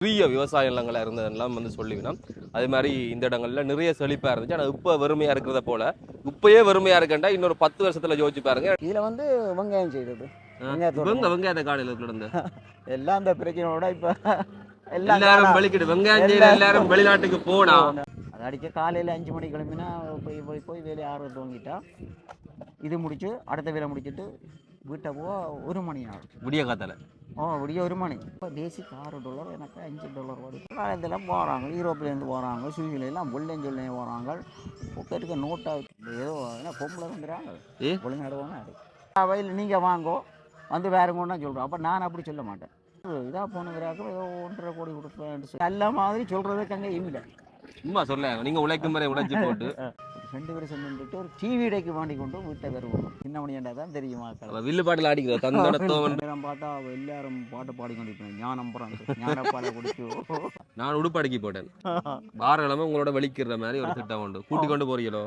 பெரிய விவசாய நிலங்களா இருந்ததெல்லாம் வந்து சொல்லிவினோம் அதே மாதிரி இந்த இடங்கள்ல நிறைய செழிப்பா இருந்துச்சு. ஆனா இப்ப வெறுமையா இருக்கிறத போல இப்பயே வெறுமையா இருக்கேன்டா இன்னொரு பத்து வருஷத்துல யோசிச்சு பாருங்க. இதில் வந்து வெங்காயம் செய்தது வெங்காயத்தோட வெங்காயத்தை காலையில கிடந்து எல்லாம் அந்த பிரச்சனையோட இப்போ எல்லாரும் வெளிக்கிட்டு வெங்காயம் செய்யற எல்லாரும் வெளிநாட்டுக்கு போனா அது அடிக்க காலையில் அஞ்சு மணிக்கு கிளம்பினா போய் போய் போய் வேலையை ஆறு துவங்கிட்டா இது முடிச்சு அடுத்த வேலை முடிச்சிட்டு வீட்டை போக ஒரு மணி ஆகும். விடிய காத்தால. ஓ விடிய ஒரு மணி. இப்போ பேசிக் ஆறு டாலர் எனக்கு அஞ்சு டாலர் வருது. இதெல்லாம் போகிறாங்க யூரோப்லேருந்து போகிறாங்க சுவிஸ்லேலாம் புள்ளேன்னு சொல்லி போகிறாங்க பொக்கெட்டுக்கு நோட்டா ஏதோ என்ன பொம்பளை வந்துடுறாங்க ஏ? ஒழுங்காடுவாங்க வயலில் நீங்கள் வாங்கோ. வந்து வேறுங்கன்னா சொல்கிறோம் அப்போ நான் அப்படி சொல்ல மாட்டேன். இதாக போனவராக ஏதோ ஒன்றரை கோடி கொடுப்பேன் நல்ல மாதிரி சொல்கிறதுக்கு அங்கே இல்லை சும்மா சொல்ல நீங்க உழைக்கும் வரை உழைச்சி போட்டு. ரெண்டு பேரும் சென்றுட்டு ஒரு டிவி இடைக்கு வாங்கி கொண்டு வீட்டை வருவோம். சின்ன மணியாண்டா தான் தெரியுமா வில்லு பாட்டுல தந்தனத்தோவன் நேரம் பார்த்தா எல்லாரும் பாட்டு பாடிக்கொண்டிருப்பேன் ஞானம் புறம் ஞான பாட குடிச்சு. நான் உடுப்பு அடுக்கி போட்டேன் வாரக்கிழமை உங்களோட வெளிக்கிற மாதிரி ஒரு திட்டம் உண்டு. கூட்டி கொண்டு போறீங்களோ?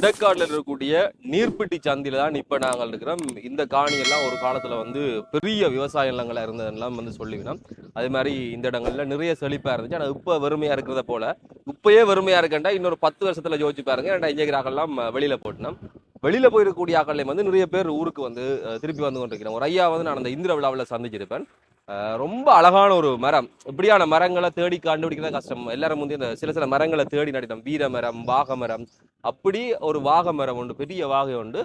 இடக்காடுல இருக்கக்கூடிய நீர்ப்பட்டி சந்தில தான் இப்ப நாங்கள் இருக்கிறோம். இந்த காணியெல்லாம் ஒரு காலத்துல வந்து பெரிய விவசாய நிலங்களா இருந்ததெல்லாம் வந்து சொல்லிவினோம் அதே மாதிரி இந்த இடங்கள்ல நிறைய செழிப்பா இருந்துச்சு. ஆனா இப்ப வறுமையா இருக்கிறத போல இப்பயே வறுமையா இருக்கண்டா இன்னொரு பத்து வருஷத்துல யோசிச்சு பாருங்க. ஏன்டா இஞ்சிக்கிறாக்கெல்லாம் வெளியில போட்டோம் வெளியில போயிருக்கக்கூடிய ஆக்கள்லையும் வந்து நிறைய பேர் ஊருக்கு வந்து திருப்பி வந்து கொண்டிருக்கிறேன் ஒரு ஐயா வந்து நான் அந்த இந்திர விழாவில் சந்திச்சிருப்பேன். ரொம்ப அழகான ஒரு மரம். இப்படியான மரங்களை தேடி கண்டுபிடிக்கிறது கஷ்டம். எல்லாரும் வந்து இந்த சில சில மரங்களை தேடி நடித்தோம். வீர மரம் வாக மரம் அப்படி ஒரு வாக மரம் உண்டு பெரிய வாகை உண்டு.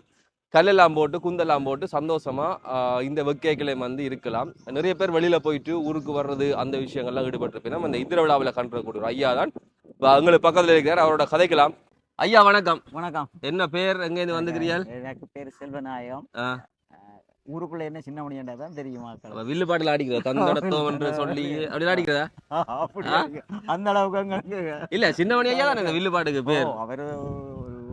கல்லெல்லாம் போட்டு குந்தெல்லாம் போட்டு சந்தோஷமா ஆஹ், இந்த வெக்கைகளையும் வந்து இருக்கலாம். நிறைய பேர் வெளியில போயிட்டு ஊருக்கு வர்றது அந்த விஷயங்கள்லாம் ஈடுபட்டிருப்பேன். அந்த இந்திர விழாவில் கண்டுக்கூடிய ஐயா தான். இப்ப எங்களுக்கு பக்கத்துல இருக்கிறார் அவரோட கதைக்கலாம். ஐயா வணக்கம். வணக்கம். என்ன பேர் எங்கேருந்து வந்துக்கிறீர்கள் எனக்கு பேர் செல்வநாயகம். ஊருக்குள்ள என்ன சின்ன மணியாண்டா தான் தெரியுமா? வில்லு பாட்டுல அடிக்கிற தந்தனத்தோம் என்று சொல்லி. அப்படி இருக்கு. அந்த அளவுக்கு இல்ல சின்னமணி ஐயா தான் இந்த வில்லு பாட்டுக்கு பேர்? அவர்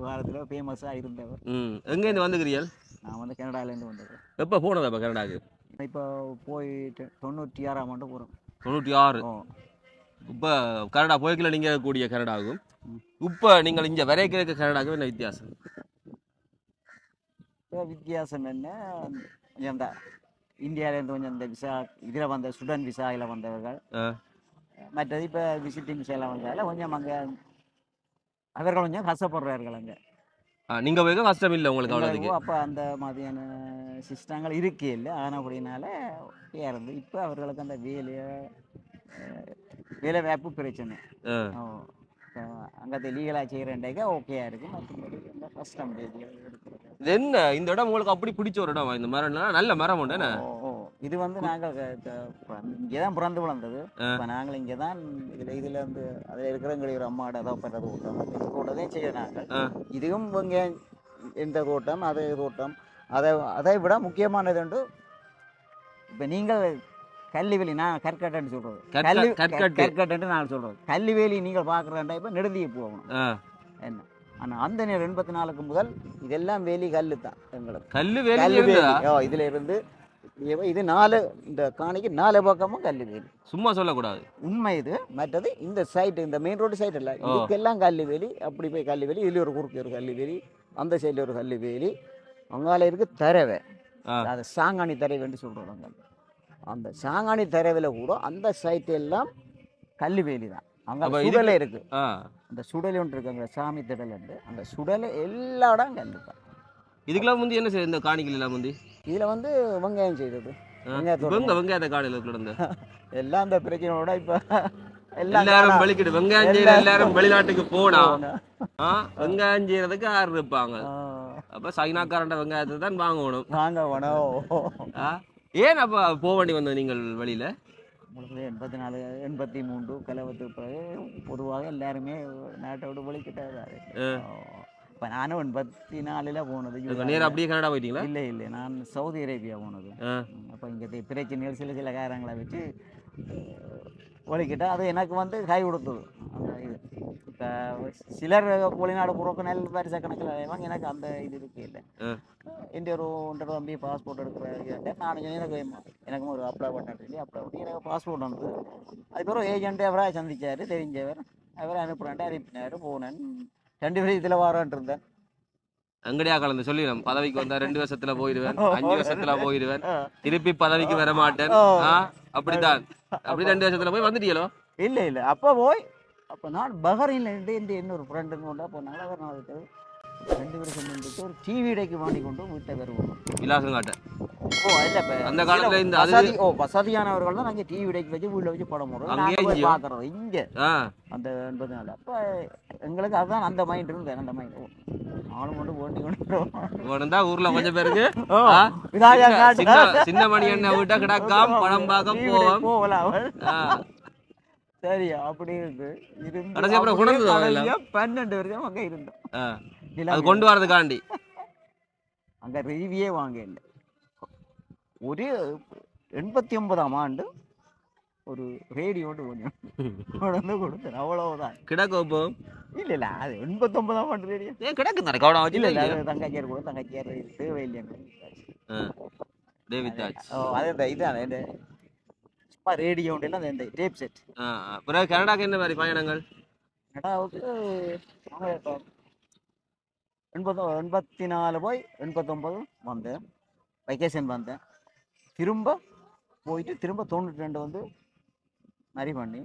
காலத்தில் ஃபேமஸாக இருந்தவர். ம். எங்கேருந்து வந்துக்கிறீர்கள் நான் வந்து கனடாலேருந்து வந்தது. எப்ப போனதா இப்ப கனடாக்கு? இப்போ போயிட்டு தொண்ணூற்றி ஆறாம் ஆண்டு போகிறோம் தொண்ணூற்றி ஆறு. இப்ப கனடா போய்க்கல நீங்க கூடிய கனடாகும். இப்ப நீங்கள் இங்க வரைக்கிறதுக்கு கனடாக்கும் என்ன வித்தியாசம்? வித்தியாசம் என்ன? இந்த இந்தியாவிலேருந்து கொஞ்சம் இந்த விசா இதில் வந்த ஸ்டூடெண்ட் விசாவில் வந்தவர்கள். மற்றது இப்போ விசிட்டிங் விசாவில் வந்ததால கொஞ்சம் அங்கே அவர்கள் கொஞ்சம் கஷ்டப்படுறார்கள் அங்கே. நீங்க போய்க்க கஷ்டம் இல்லை உங்களுக்கு அவ்வளோதுக்கு? அப்போ அந்த மாதிரியான சிஸ்டங்கள் இருக்கே இல்லை. ஆனால் அப்படினால இருந்து இப்போ அவர்களுக்கு அந்த வேலையை வேலை வாய்ப்பு பிரச்சனை. அங்கே லீகலாக செய்கிறேன்டாக்க ஓகேயா இருக்கும் மற்றபடி கஷ்டம் என்ன? இந்த இடம் உங்களுக்கு அப்படி பிடிச்ச ஒரு இடம்? இந்த மரம் நல்ல மரம் உண்டு இது வந்து நாங்கள் இங்கே தான் பிறந்து வளர்ந்தது. இப்போ நாங்கள் இங்கே தான் இதில் இதில் வந்து அதில் இருக்கிறவங்க ஒரு அம்மாட ஏதோ பண்ணுறது கூட்டம் கூட்டதே செய்ய நாங்கள். இதுவும் இங்கே இந்த தோட்டம் அது தோட்டம். அதை அதை விட முக்கியமானது உண்டு இப்போ நீங்கள் கல்லிவேலி நான் கற்கட்டுன்னு சொல்கிறது கல்லி கற்கட்டு. கற்கட்டுன்னு நான் சொல்கிறது கல்லிவேலி நீங்கள் பார்க்குறேன்டா இப்போ நெடுந்திய போகணும். என்ன? ஆனால் அந்த நேரம் எண்பத்தி நாலுக்கு முதல் இதெல்லாம் வேலி கல்லு தான் எங்களுக்கு. கல்லு வேலி இருந்தா இதுல இருந்து இப்ப இது நாலு இந்த காணிக்கு நாலு பக்கமும் கல்லு வேலி. சும்மா சொல்லக்கூடாது. உண்மை இது. மற்றது இந்த சைடு இந்த மெயின் ரோடு சைடு இல்லை. இதுக்கெல்லாம் கல்லு வேலி. அப்படி போய் கல்லு வேலி. இதுல ஒரு குறுக்கு ஒரு கல்லு வேலி. அந்த சைடில் ஒரு கல்லு வேலி. அங்கால இருக்கு தரவை. அது சாங்காணி தரவைன்னு சொல்கிறாங்க அந்த சாங்காணி தரவையில் கூட அந்த சைட் எல்லாம் கல்லு வேலி தான். அங்கே சுடலை இருக்கு. அந்த சுடலை ஒன்று இருக்கு அங்கே சாமி திடல் அந்த சுடலை எல்லா இடம் தான். இதுக்கெல்லாம் முந்தி என்ன செய்ய இந்த காணிக்கல் எல்லாம் முந்தி? இதில் வந்து வெங்காயம் செய்தது. ஆ. வெங்காயத்தோட்டம். வெங்க வெங்காயத்தை காடையில் கிடந்து எல்லாம் அந்த பிரச்சனையோட இப்ப எல்லாரும் வெளிக்கிட்டு வெங்காயம் செய்யற எல்லாரும் வெளிநாட்டுக்கு போனா வெங்காயம் செய்யறதுக்கு யார் இருப்பாங்க. அப்ப சைனாக்காரண்ட வெங்காயத்தை தான் வாங்கணும். வாங்க வேணும் ஆ? ஏன் அப்ப போக வேண்டி வந்த நீங்கள் வெளியில? உங்களுக்கு எண்பத்தி நாலு எண்பத்தி மூன்று கலவத்துக்கு பிறகு பொதுவாக எல்லாருமே நாட்டை விட்டு வெளிக்கிட்டாரு இப்போ நானும் எண்பத்தி நாலில் போனது இங்க நேரா அப்படியே கனடா போயிட்டீங்களா? இல்லை இல்லை. நான் சவுதி அரேபியா போனது. அப்போ இங்கே பிரச்சனைகள் சில சில காரங்களை வச்சு ஒழிக்கிட்டா அது எனக்கு வந்து கை கொடுத்தது. இது. இப்போ சிலர் வெளிநாடு புறக்கு நெல் பரிச கணக்கில் அலைவாங்க. எனக்கு அந்த இது இருக்கு இல்லை. ஆ. இந்த ஒரு ஒன்றரை தம்பி பாஸ்போர்ட் எடுக்கிற நான் சொன்னேன், எனக்கு எனக்கும் ஒரு அப்ளை பண்ண சொல்லி அப்ளை பண்ணி எனக்கு பாஸ்போர்ட் வந்தது அதுக்கப்புறம் ஏஜென்ட் அவரை சந்திச்சார் தெரிஞ்சவர். அவர் அனுப்புறேன்ட்டு அனுப்பினார் போனேன். ரெண்டு பேரும் இதில் வாரான்ட்டு இருந்தேன். அங்கடியா கலந்து சொல்லிடும் பதவிக்கு வந்தா ரெண்டு வருஷத்துல போயிடுவேன் அஞ்சு வருஷத்துல போயிடுவேன் திருப்பி பதவிக்கு வர மாட்டேன். அப்படித்தான். அப்படி ரெண்டு வருஷத்துல போய் வந்துட்டீங்களோ இல்லை இல்லை. அப்போ போய் அப்போ நான் பஹ்ரைனில் இருந்து இந்த இன்னொரு ஃப்ரெண்டுங்க கொண்டு போனாங்க அவர் நான் அதுக்கு ரெண்டு வருஷம் இருந்துட்டு ஒரு டிவி இடைக்கு வாங்கி கொண்டு வீட்டை வருவோம். விலாசம் காட்ட. ஓ இல்ல அந்த காலத்துல இந்த வசதி ஓ வசதியானவர்கள் தான் நாங்கள் டிவி இடைக்கு வச்சு வீட்டில் வச்சு படம் போடுறோம் அங்கேயே? பார்க்குறோம் இங்கே. அந்த எண்பது நாள். அப்போ எங்களுக்கு அதுதான் அந்த மைண்ட் இருந்தேன் அந்த மைண்ட் நானும் கொண்டு ஓட்டி கொண்டு ஊர்ல கொஞ்சம் பேருக்கு. சின்ன- மணி என்ன விட்டா கிடக்காம் படம் பார்க்க போவோம். போகலாம் சரி அப்படி இருந்து இருந்து அப்புறம் கடைசியா பன்னெண்டு வரைக்கும் அங்கே இருந்தோம். அது கொண்டு வரதுக்காண்டி. அங்கே ரிவியே வாங்க இல்லை. ஒரு எண்பத்தி ஒன்பதாம் ஆண்டு ஒரு ரேடியோட்டு கொஞ்சம் கொடுத்தேன். அவ்வளவுதான். கிடக்கோப்போம் இல்லை இல்லை அது எண்பத்தொன்பதாம் ஆண்டு ரேடியோ ஏன் கிடக்கு தானே கவனம் வச்சு இல்லை தங்கச்சியார் கூட தங்கச்சியார் டேவிட் தாஜ் ஓ அது இந்த இதான் இந்த சும்மா ரேடியோ அந்த இந்த டேப் செட். பிறகு கனடாக்கு என்ன மாதிரி பயணங்கள்? கனடாவுக்கு இப்போ எண்பத்தொ எண்பத்தி நாலு போய் எண்பத்தொம்பது வந்தேன். வெக்கேஷன் வந்தேன். திரும்ப போயிட்டு திரும்ப தொண்ணூற்றி ரெண்டு வந்து மரி பண்ணி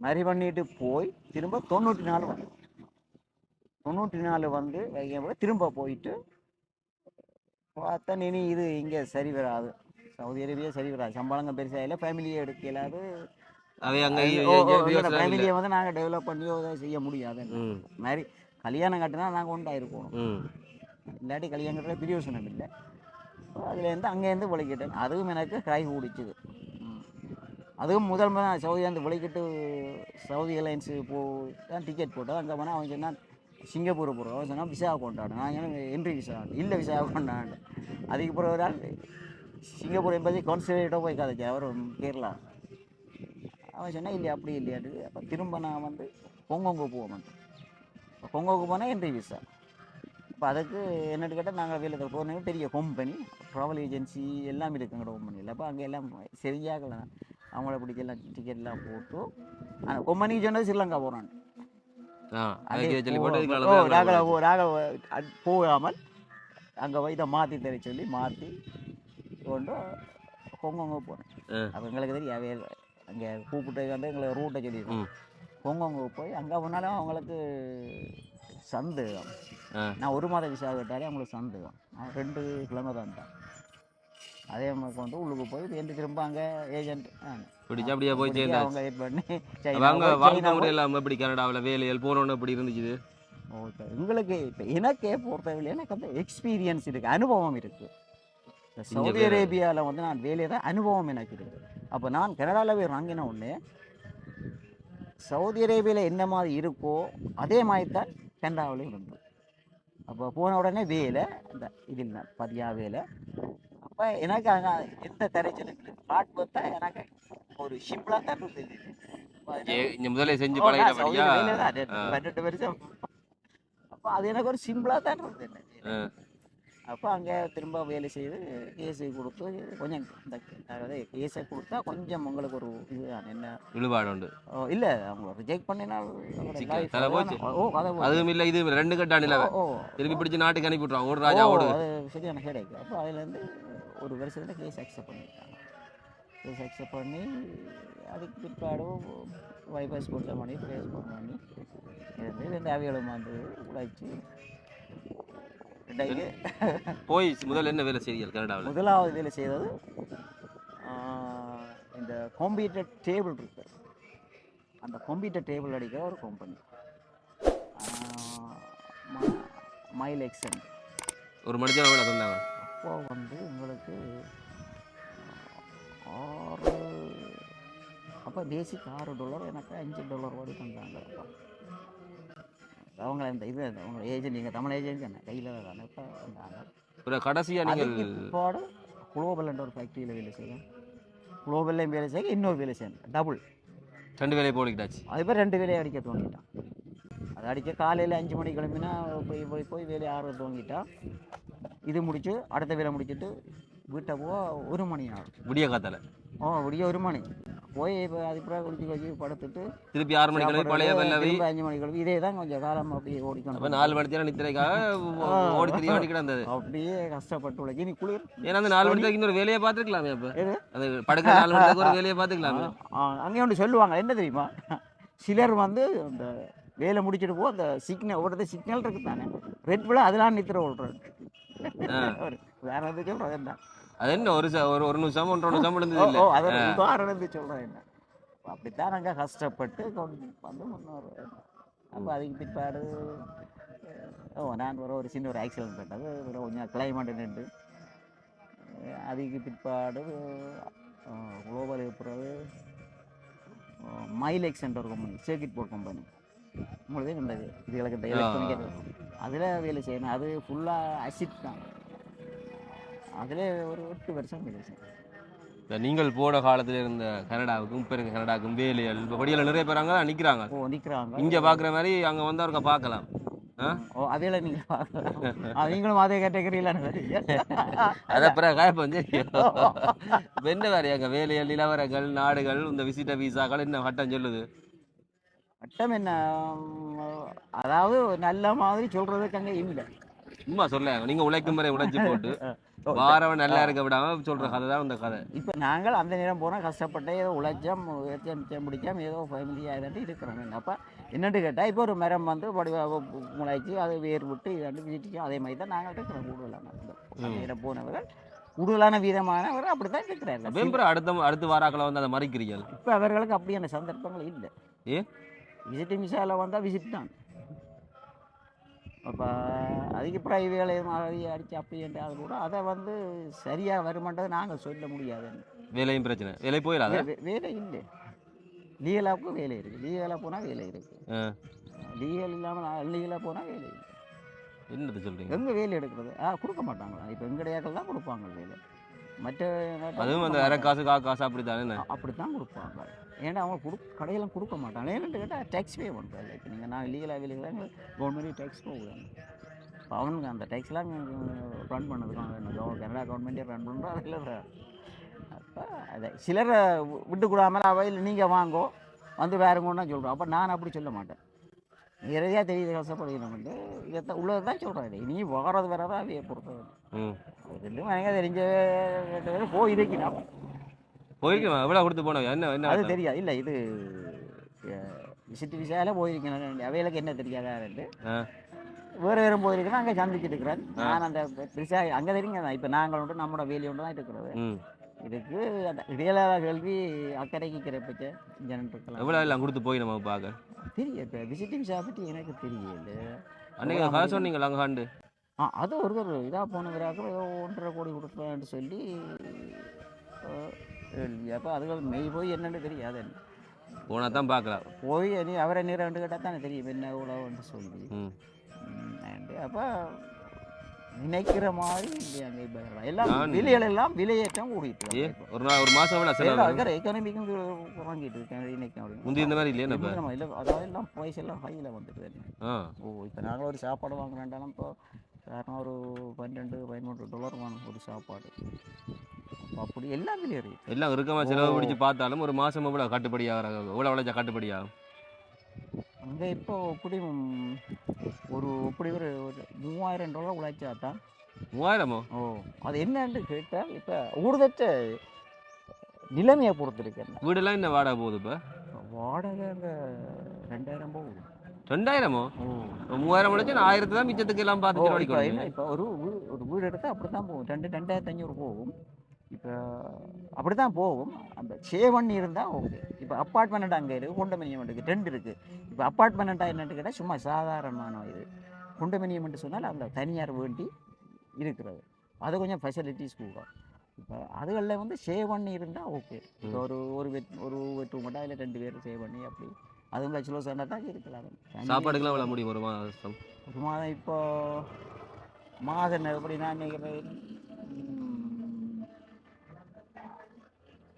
மரி பண்ணிட்டு போய் திரும்ப தொண்ணூற்றி நாலு வந்தேன் தொண்ணூற்றி நாலு வந்து திரும்ப போயிட்டு பார்த்தா இனி இது இங்கே சரி வராது. சவுதி அரேபியா சரி வராது. சம்பளங்க பெருசாக இல்லை ஃபேமிலியை எடுக்க அங்க ஃபேமிலியை வந்து நாங்கள் டெவலப் பண்ணியோ செய்ய முடியாது. மாதிரி கல்யாணம் கட்டினா நாங்கள் உண்டாயிருக்கணும். இல்லாட்டி கல்யாணத்தில் பிரியோசனம் இல்லை. அதுலேருந்து அங்கேருந்து விளக்கிட்டேன் அதுவும் எனக்கு கை கூடிச்சுது. அதுவும் முதல் முதல் சவுதியாந்து விளைக்கிட்டு சவுதி ஏர்லைன்ஸு போ தான் டிக்கெட் போட்டோம் அங்கே போனால் அவன் சொன்னான் சிங்கப்பூர் போகிறோம் அவன் சொன்னால் விசா கொண்டாடு. நான் ஏன்னா என்ட்ரி விசா இல்லை விசா கொண்டாடு. அதுக்கு பிறகு ஒரு ஆள் சிங்கப்பூர் எம்பதி கான்சுலேட்டாக போய் கதைச்சு அவர் கேரளா. அவன் சொன்னால் இல்லை அப்படி இல்லையாட்டு. அப்போ திரும்ப நான் வந்து கொங்கோங்க போவோம் கொங்கோக்கு போனால் என்ட்ரி விசா இப்போ அதுக்கு என்னென்னு கேட்டால் நாங்கள் வீட்டில் போனோம் பெரிய கம்பெனி ட்ராவல் ஏஜென்சி எல்லாம் இருக்குங்கிற கம்பெனியில் அப்போ அங்கே எல்லாம் சரியாகல அவங்கள பிடிச்செல்லாம் டிக்கெட்லாம் போட்டு ஆனால் கம்பெனிக்கு சொன்னது ஸ்ரீலங்கா போகிறான் போகாமல் அங்கே போய் இதை மாற்றி தர சொல்லி மாற்றி கொண்டு கொங்கோங்க போனேன். அப்போ எங்களுக்கு தெரியாது அங்கே கூப்பிட்டு வந்து எங்களை ரூட்டை சொல்லிடுவோம் ம். கொங்கோங்க போய் அங்கே போனாலும் அவங்களுக்கு சந்தேகம் ஆ. நான் ஒரு மாத விசா கேட்டாலே அவங்களுக்கு சந்தேகம் ரெண்டு கிழமை தான். அதே மாதிரி வந்து உள்ளுக்கு போய் ரெண்டு திரும்ப அங்கே ஏஜென்ட் பிடிச்சா அப்படியே போய் சேர்ந்தாச்சு. அவங்க பண்ணி வாழ்க்கை எப்படி கனடாவில் வேலைகள் போனோன்னு எப்படி இருந்துச்சு? ஓகே உங்களுக்கு இப்போ எனக்கே பொறுத்தவரை எனக்கு அந்த எக்ஸ்பீரியன்ஸ் இருக்குது அனுபவம் இருக்குது சவுதி அரேபியாவில் வந்து நான் வேலையை தான் அனுபவம் எனக்கு இருக்குது அப்போ நான் கனடாவில் போய் வாங்கின உடனே சவுதி அரேபியாவில் என்ன மாதிரி இருக்கோ அதே மாதிரி தான் கனடாவிலையும் இருந்தது அப்போ போன உடனே வேலை இந்த இதில் தான் பதியா வேலை. அப்போ எனக்கு அங்கே எந்த இல்லை. ஹார்ட் பார்த்தா எனக்கு ஒரு சிம்பிளாக தான் இருந்தது. முதல்ல செஞ்சு பழகிட்டபடியா. பன்னெண்டு வருஷம். அப்போ அது எனக்கு ஒரு சிம்பிளாக தான் இருந்தது. அப்போ அங்கே திரும்ப வேலை செய்து கேஸு கொடுத்து கொஞ்சம் இந்த அதாவது கேஸை கொடுத்தா கொஞ்சம் உங்களுக்கு ஒரு இது என்ன? இழுபாடு உண்டு. ஓ, இல்லை அவங்க ரிஜெக்ட் பண்ணினால் தலை போச்சு. ஓ கதை. அதுவும் இல்ல இது ரெண்டு கட்டா நிலவை ஓ, திருப்பி பிடிச்சு நாட்டுக்கு அனுப்பி விட்டுருவான் ஓடு ராஜா ஓடு. அது சரியான ஹெடேக் அப்போ அதுலேருந்து ஒரு வருஷத்தில் கேஸ் அக்செப்ட் பண்ணிட்டாங்க. கேஸ் அக்செப்ட் பண்ணி அதுக்கு பிற்பாடு வைஃபை ஸ்போர்ட்ஸ் பண்ணி ப்ரேஸ் பண்ணி இருந்து ரெண்டு அவியலும் வந்து உழைச்சி போய் முதல்ல என்ன வேலை செய்றீங்க கனடாவில்? முதலாவது வேலை செய்தது இந்த கம்ப்யூட்டர் டேபிள் இருக்கு. அந்த கம்ப்யூட்டர் டேபிள் அடிக்கிற ஒரு கம்பெனி மைல் எக்ஸன் ஒரு மனுஷன் வேலை சொன்னாங்க அப்போ வந்து உங்களுக்கு ஆறு அப்போ பேசிக் ஆறு டாலர் எனக்கு அஞ்சு டாலர் வரை தந்தாங்க. அப்போ அவங்க இந்த இது அவங்க ஏஜென்ட் நீங்கள் தமிழ் ஏஜென்ட் தானே கையில் தானே இப்போ வந்தாங்க. ஒரு கடைசியா நீங்கள் அதுக்கு பிற்பாடு குளோபல் என்ற ஒரு ஃபேக்ட்ரியில் வேலை செய்யும் குளோபல்லையும் வேலை செய்ய இன்னொரு வேலை செய்யணும் டபுள் ரெண்டு வேலையை போட்டுக்கிட்டாச்சு. அது பேர் ரெண்டு வேலையை அடிக்க தோங்கிட்டான் அது அடிக்க காலையில் அஞ்சு மணி கிளம்பினா போய் போய் போய் வேலையை ஆறு தோங்கிட்டா இது முடிச்சு அடுத்த வேலை முடிச்சுட்டு வீட்டை போக ஒரு மணி ஆகும். விடிய காத்தால? ஓ விடிய ஒரு மணி. போய் இப்போ அதுக்கு பிறகு குளிச்சு வச்சு படுத்துட்டு திருப்பி ஆறு மணி கிளம்பி பழைய திரும்ப அஞ்சு மணி கிளம்பி இதே தான் கொஞ்சம் காலம் அப்படியே அப்ப ஓடிக்கணும் நாலு மணி நேரம் நித்திரைக்காக ஓடி திரிய வேண்டி கிடந்தது அப்படியே கஷ்டப்பட்டு உழைச்சி. நீ குளிர். ஏன்னா அந்த நாலு மணி நேரத்துக்கு இன்னொரு வேலையை பார்த்துருக்கலாமே அப்ப? அந்த படுக்க நாலு மணி ஒரு வேலையை பார்த்துக்கலாமே. அங்கே ஒன்று சொல்லுவாங்க. என்ன தெரியுமா? சிலர் வந்து அந்த வேலை முடிச்சிட்டு போ அந்த சிக்னல் ஒருத்தர் சிக்னல் இருக்கு தானே ரெட் பிள்ளை அதெல்லாம் நித்திர ஓடுறது வேற எது சொல்றது என்ன அது என்ன ஒரு ச- ஒரு ஒரு நிமிஷம் ஒன்றரை நிமிஷம் விழுந்தது இல்ல? அதை உதாரணத்துக்கு சொல்கிறேன் என்ன அப்படித்தான் நாங்கள் கஷ்டப்பட்டு கொண்டு வந்து முன்னோர். அப்போ அதுக்கு பிற்பாடு ஓ நான் ஒரு ஒரு சின்ன ஒரு ஆக்சிடென்ட் பண்ணது ஒரு கொஞ்சம் கிளைமேட் நின்று. அதுக்கு பிற்பாடு குளோபல் பிறகு மைலெக்ஸ் என்ற ஒரு கம்பெனி சர்க்கிட் போர்ட் கம்பெனி உங்களுக்கு இந்த இதுகளுக்கு இந்த எலக்ட்ரானிக் அதில் வேலை செய்யணும். அது ஃபுல்லாக அசிட் தான். அதில் ஒரு எட்டு வருஷம் இப்ப நீங்கள் போன காலத்துல இருந்த கனடாவுக்கும் இப்ப இருக்க கனடாவுக்கும் வேலைகள் இப்ப படியில் நிறைய பேர் அங்கே நிக்கிறாங்க. ஓ நிற்கிறாங்க இங்க பாக்குற மாதிரி அங்க வந்து அவருக்க பார்க்கலாம் ஆ? ஓ பார்க்கலாம் ஆ, நீங்களும் அதே கேட்டகரியிலான அதை பிறகு காயப்ப வந்து என்ன வேற எங்க வேலைகள் நிலவரங்கள் நாடுகள் இந்த விசிட்ட விசாக்கள் என்ன சட்டம் சொல்லுது? மட்டம் என்ன? அதாவது நல்ல மாதிரி சொல்றதுக்கு அங்கே இல்லை. சும்மா சொல்ல நீங்க உழைக்கும் முறை உழைச்சு போட்டு வாரவன் நல்லா இருக்க விடாம சொல்ற கதை தான் இந்த கதை. இப்போ நாங்கள் அந்த நேரம் போனால் கஷ்டப்பட்டு ஏதோ உழைச்சோம் ஏற்றம் மிச்சம் பிடிச்சோம் ஏதோ ஃபேமிலியாக இதாண்டி இருக்கிறோம். அப்போ? என்னட்டு கேட்டால் இப்போ ஒரு மரம் வந்து வடிவாக முளைச்சி அது வேர் விட்டு இதாண்டு வீட்டுக்கும் அதே மாதிரி தான் நாங்கள் இருக்கிறோம் கூடுதலான அந்த நேரம் போனவர்கள் கூடுதலான வீதமானவர்கள் அப்படி தான் இருக்கிறார்கள் அடுத்த அடுத்த வாராக்களை வந்து அதை மறிக்கிறீங்க இப்போ அவர்களுக்கு அப்படியான சந்தர்ப்பங்கள் இல்லை. ஏன்? விசிட் மிசாவில் வந்தால் விசிட் தான். அப்போ அதுக்கு பிறகு வேலை மாதிரி அடித்து அப்படி என்று அது கூட அதை வந்து சரியாக வருமானதை நாங்கள் சொல்ல முடியாது. வேலையும் பிரச்சனை. வேலை போயிடாத வேலை இல்லை. லீகலாவுக்கும் வேலை இருக்குது லீகலாக போனால் வேலை இருக்குது ஆ. லீகல் இல்லாமல் அன்லீகலாக போனால் வேலை இல்லை. என்னது சொல்றீங்க? எங்கே வேலை எடுக்கிறது? ஆ கொடுக்க மாட்டாங்களா? இப்போ எங்கடையாக்கள் தான் கொடுப்பாங்க வேலை. மற்ற அதுவும் அந்த அரை காசு கா காசு அப்படித்தானே? என்ன? அ- அப்படித்தான் கொடுப்பாங்க. ஏன்னா அவங்க கொடு கடையெல்லாம் கொடுக்க மாட்டாங்க. ஏன்னு கேட்டால் டேக்ஸ் பே பண்ணுறாங்க இப்போ நீங்கள் நான் லீகலாக வெளியில் கவர்மெண்ட் டேக்ஸ் போகுதாங்க இப்போ அவனுக்கு அந்த டேக்ஸ்லாம் ரன் பண்ணதுக்காக கனடா கவர்மெண்ட்டே ரன் பண்ணுறோம் அதில் அப்போ அதை சிலரை வி- விட்டு கூடாமல் அவையில் நீங்கள் வாங்கோ. வந்து வேறுங்கன்னா சொல்கிறோம் அப்போ நான் அப்படி சொல்ல மாட்டேன். நிறையா தெரியுது கஷ்டப்படுகிறவங்க இதை உள்ளதை தான் சொல்கிறேன் நீ வாரது வராதா அவையை பொறுத்தவரை ரெண்டும் எனக்கு தெரிஞ்ச போய் இருக்கணும் போயிருக்கேன் எவ்வளோ கொடுத்து போனவன். என்ன என்ன அது? தெரியாது. இல்லை இது விசிட் விசால போயிருக்கேன். அவைகளுக்கு என்ன தெரியாதாரு ஆ. வேறு வேறு போயிருக்கேன். அங்கே சந்திச்சுட்டு இருக்கிறேன். நான் அந்த விசா அங்கே தெரியுங்க. இப்போ நாங்கள் உண்டு நம்மளோட வேலையை ஒன்று தான் இருக்கிறது. இதுக்கு இடையிலாத கேள்வி அக்கறைக்கு கிடப்பிச்ச ஜனன் இருக்கலாம். எவ்வளோ எல்லாம் கொடுத்து போய் நம்ம பார்க்க. தெரியும் இப்போ விசிட் விசா பற்றி எனக்கு தெரியல. அன்னைக்கு கதை சொன்னீங்களா அங்கே காண்டு ஆ அது ஒருத்தர் இதாக போனவராக ஏதோ ஒன்றரை கோடி கொடுப்பேன்னு சொல்லி அப்போ அதுகள் மெய் போய் என்னன்னு தெரியாது. என்ன போனால் தான் பார்க்கலாம். போய் நீ அவரை நீ ரெண்டு கேட்டால் தானே தெரியும் என்ன உழவுன்னு சொல்லி. அப்போ நினைக்கிற மாதிரி எல்லாம் விலைகள் எல்லாம் விலையேற்றம் கூடிட்டு ஒரு நாள் ஒரு மாதம் செலவு எக்கனாமிக்கும் குறைஞ்சிட்டு இருக்கேன் இன்னைக்கு முந்தி இந்த மாதிரி இல்லையா இப்போ இல்லை அதாவது எல்லாம் ப்ரைஸ் எல்லாம் ஹையில் வந்துட்டு ஓ இப்போ நாங்கள் ஒரு சாப்பாடு வாங்குறேன்டாலும் இப்போ காரணம் ஒரு பன்னெண்டு பதிமூன்று டாலர் வாங்க ஒரு சாப்பாடு. அப்படி எல்லாம் ஏறி எல்லாம் இறுக்கமாக செலவு பிடிச்சு பார்த்தாலும் ஒரு மாதம் எவ்வளோ கட்டுப்படி ஆகிற எவ்வளோ உழைச்சா கட்டுப்படி ஆகும்? அங்கே இப்போ எப்படி ம், ஒரு இப்படி ஒரு ஒரு மூவாயிரம் டாலர் உழைச்சா தான் மூவாயிரமோ? ஓ அது என்னன்னு கேட்டால் இப்போ ஊடுதற்ற நிலைமையை பொறுத்திருக்கேன் வீடெல்லாம் என்ன வாடகை போகுது இப்போ? வாடகை அங்கே ரெண்டாயிரம் போகுது. ரெண்டாயிரமோ? ஓ. மூவாயிரம் நான் ஆயிரத்து தான் மிச்சத்துக்கு எல்லாம் பார்த்து இப்போ ஒரு ஒரு வீடு எடுத்தால் அப்படி தான் போகும். ரெண்டு ரெண்டாயிரத்தி ஐநூறு போகும். இப்போ அப்படி தான் போகும். அந்த சேவ் பண்ணி இருந்தால் ஓகே. இப்போ அப்பார்ட்மெண்ட் அங்கே இருக்குது கொண்டமினியம் இருக்குது ரெண்டு இருக்குது இப்போ அப்பார்ட்மெண்ட்டாக என்னன்னு கேட்டால் சும்மா சாதாரணமான இது. கொண்டமினியம் சொன்னால் அந்த தனியார் வேண்டி இருக்கிறது. அது கொஞ்சம் ஃபெசிலிட்டிஸ் கூட. இப்போ அதுகளில் வந்து சேவ் பண்ணி இருந்தால் ஓகே. இப்போ ஒரு ஒரு வெட் ஒரு வெட்டு மட்டும் அதில் ரெண்டு பேர் சேவ் பண்ணி அப்படி. அதுவும் லட்ச சொன்னா தான் இருக்கலாம். சாப்பாடுக்கெல்லாம் எவ்வளோ முடியும் ஒரு மாதம்? ஒரு மாதம் இப்போ மாதம் எப்படி நான் நினைக்கிறேன் ம்,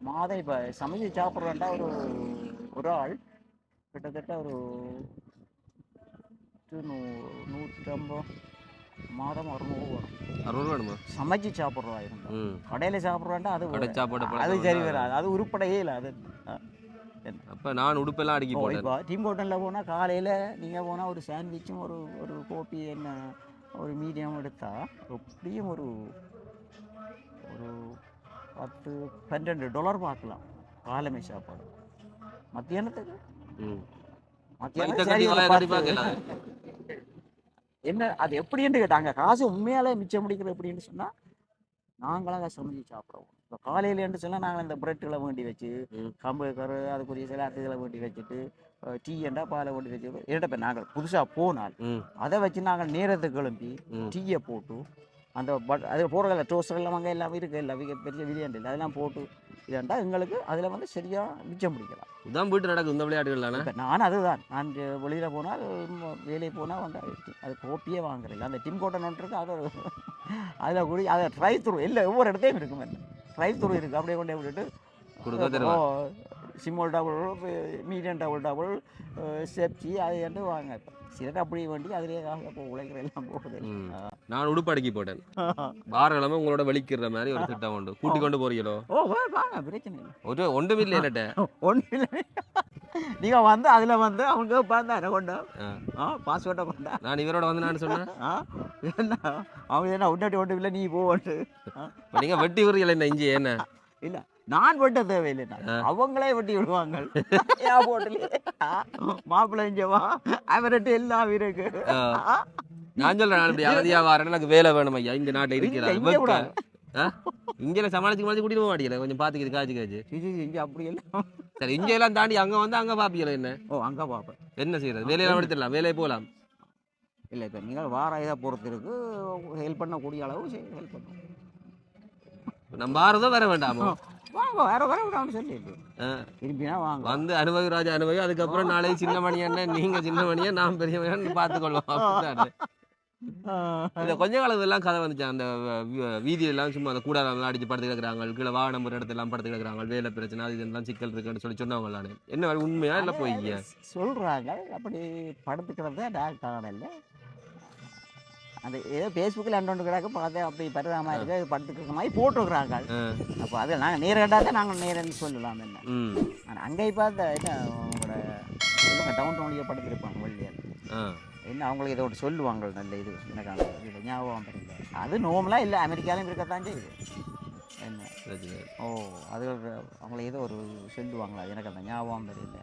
மாதம் இப்போ சமைச்சு சாப்பிட்றேன்டா ஒரு ஒரு ஆள். கிட்டத்தட்ட ஒரு நூ- நூற்றம்பது மாதம் அறுநூறு வரும். ரூபா வேணுமா? சமைச்சு சாப்பிட்றதா இருந்தா ம். கடையில் சாப்பிட்றாண்டா அது கடை. சாப்பாடு அது சரி. வராது. அது உருப்படையே இல்லை அது. அப்ப நான் உடுப்பெல்லாம் அடுக்கி போட்டேன். இப்போ டீம் ஹோட்டலில் போனால் காலையில் நீங்கள் போனால் ஒரு சாண்ட்விச்சும் ஒரு ஒரு கோப்பி என்ன ஒரு மீடியம் எடுத்தால் எப்படியும் ஒரு ஒரு பத்து பன்னெண்டு டாலர் பார்க்கலாம். காலமே சாப்பாடு. மத்தியானத்துக்கு. என்ன அது எப்படின்னு கேட்டாங்க காசு உண்மையாலே மிச்சம் முடிக்கிறது எப்படின்னு சொன்னால் நாங்களாக சமைச்சு சாப்பிடுவோம். இப்போ காலையிலேன்னு சொன்னால் நாங்கள் இந்த பிரெட்டுகளை வேண்டி வச்சு. கம்பு கரு அதுக்குரிய சில இதுகளை வேண்டி வச்சுட்டு டீ ஏண்டா பாலை வேண்டி வச்சு இரட்டப்ப நாங்கள் புதுசாக போனால் அதை வச்சு நாங்கள் நேரத்துக்கு கிளம்பி டீயை போட்டு அந்த பட் அதில் போடுறதில்ல டோஸ்டர் எல்லாம் அங்கே எல்லாம் இருக்குது எல்லாம் பெரிய விரியாண்டு இல்லை அதெல்லாம் போட்டு இதாண்டா எங்களுக்கு அதில் வந்து சரியாக மிச்சம் பிடிக்கலாம். இதான் வீட்டு நடக்கும் இந்த விளையாட்டுகள் இப்ப நான் அதுதான் நான் வெளியில் போனால் வேலைக்கு போனால் வந்து அது- கோப்பியே வாங்குறதில்ல அந்த டிம் கோட்டன் ஒன்று அது ஒரு அதில் கூடி அதை ட்ரை த்ரூ இல்லை ஒவ்வொரு இடத்தையும் இருக்கும் என்ன ட்ரை த்ரூ இருக்குது அப்படியே கொண்டே விட்டுட்டு. சிம்மல் டபுள் மீடியம் டபுள் டபுள் செப்சி அது என்று வாங்க சிலர் அப்படி வேண்டி அதிலேயே காசு உழைக்கிற எல்லாம் போகுது. நான் உடுப்பு அடுக்கி போட்டேன் வாரக்கிழமை உங்களோட வலிக்கிற மாதிரி ஒரு திட்டம் உண்டு. கூட்டி கொண்டு போறீங்களோ? ஓ வாங்க பிரச்சனை இல்லை. ஒரு ஒன்றும் இல்லை என்னட்ட. ஒன்றும் இல்லை. நீங்கள் வந்து அதில் வந்து அவங்க பார்த்தா என்ன கொண்டா ஆ. பாஸ்வேர்டை கொண்டா நான் இவரோட வந்து நான் சொன்னேன். ஆ என்ன? அவங்க என்ன உண்டாட்டி ஒன்றும் இல்லை நீ போவன்ட்டு இப்ப நீங்க வெட்டி விடுறீங்களா என்ன இஞ்சி என்ன? இல்லை. நான் வெட்ட தேவையில்லை. அவங்களே வெட்டி விடுவாங்க. மாப்பிள்ளை இஞ்சவா அவர்கிட்ட எல்லாம் இருக்கு நான் சொல்றேன் அவதியா வரேன் எனக்கு வேலை வேணும் ஐயா. இந்த நாட்டில் இருக்கிறார். இங்க சமாளிச்சு சமாளிச்சு கூட்டிட்டு போக மாட்டேங்கிறேன் கொஞ்சம் பார்த்துக்கிது காய்ச்சி காய்ச்சி. இங்க அப்படி எல்லாம் சரி இங்கே எல்லாம் தாண்டி அங்க வந்து அங்க பாப்பீங்களா என்ன? ஓ அங்கே பார்ப்பேன் என்ன செய்யறது? வேலையெல்லாம் எடுத்துடலாம் வேலையை போகலாம். இல்லை இப்போ நீங்கள் வார இதை பொறுத்து இருக்கு ஹெல்ப் பண்ணக்கூடிய அளவு ஹெல்ப் பண்ணும் நம்ம வாரதோ வர வேண்டாமோ? வாங்க வேற வர விடாமல் சொல்லி ஆ. திரும்பினா வாங்க. வந்து அனுபவி ராஜா அனுபவி அதுக்கப்புறம் நாளைக்கு சின்ன மணி என்ன? நீங்க சின்ன மணியா? நான் பெரிய மணியான்னு பார்த்துக்கொள்வோம் அப்படிதான். இந்த கொஞ்ச காலம் எல்லாம் கதை வந்துச்சு. அந்த வீதியெல்லாம் சும்மா அந்த கூடாரம் அடிச்சு படுத்து கிடக்குறாங்க. கீழே வாகனம் ஒரு இடத்துல எல்லாம் படுத்து கிடக்குறாங்க. வேலை பிரச்சனை அது இதெல்லாம் சிக்கல் இருக்குன்னு சொல்லி சொன்னவங்க என்ன உண்மையா இல்ல பொய்யா? சொல்கிறாங்க அப்படி படுத்துக்கிறத டாக் காணல அந்த ஏதோ ஃபேஸ்புக்கில் அண்டோண்டு கிடக்கு பார்த்தேன் அப்படி பரிதாபமாக இருக்கு படுத்துக்கிற மாதிரி போட்டுருக்குறாங்க. அப்போ அதை நாங்கள் நேரண்டாக தான் நாங்கள் நேரன்னு சொல்லலாம் என்ன. ஆனால் அங்கே பார்த்தா என்ன உங்களோட டவுன் டவுன்லேயே படுத்துருப்பாங்க வெளியே ஆ. என்ன அவங்களுக்கு இதை ஒன்று சொல்லுவாங்க நல்ல இது எனக்கு இது ஞாபகம் தெரியல அது நோமலாக இல்லை அமெரிக்காலையும் இருக்கத்தான் செய்யுது. என்ன? ஓ அது ஒரு அவங்கள ஏதோ ஒரு சொல்லுவாங்களா எனக்கு அந்த ஞாபகம் தெரியல.